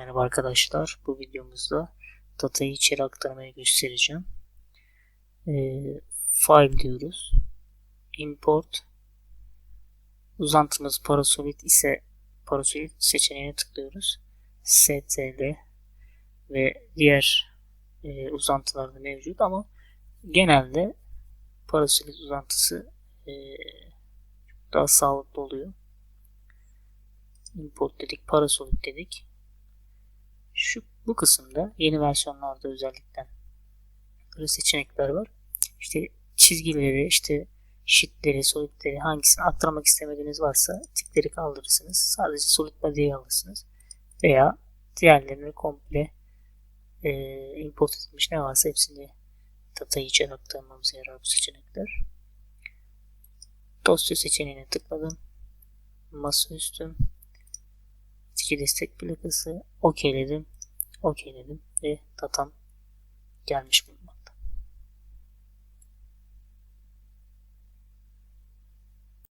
Merhaba arkadaşlar. Bu videomuzda datayı içeri aktarmayı göstereceğim. Ee, file diyoruz. Import. Uzantımız Parasolid ise Parasolid seçeneğine tıklıyoruz. stl ve diğer e, uzantılarda mevcut ama genelde Parasolid uzantısı e, daha sağlıklı oluyor. Import dedik, Parasolid dedik. Şu bu kısımda yeni versiyonlarda özellikle böyle seçenekler var. İşte çizgileri, işte sheetleri, solidleri hangisini aktarmak istemediğiniz varsa tikleri kaldırırsınız. Sadece solid body'yi alırsınız. Veya diğerlerini komple e, import edilmiş ne varsa hepsini datayı içeri aktarmamıza yarar bu seçenekler. Dosya seçeneğine tıkladım. Masaüstü İki destek plakası okeyledim. Okeyledim ve datam gelmiş bulunmakta.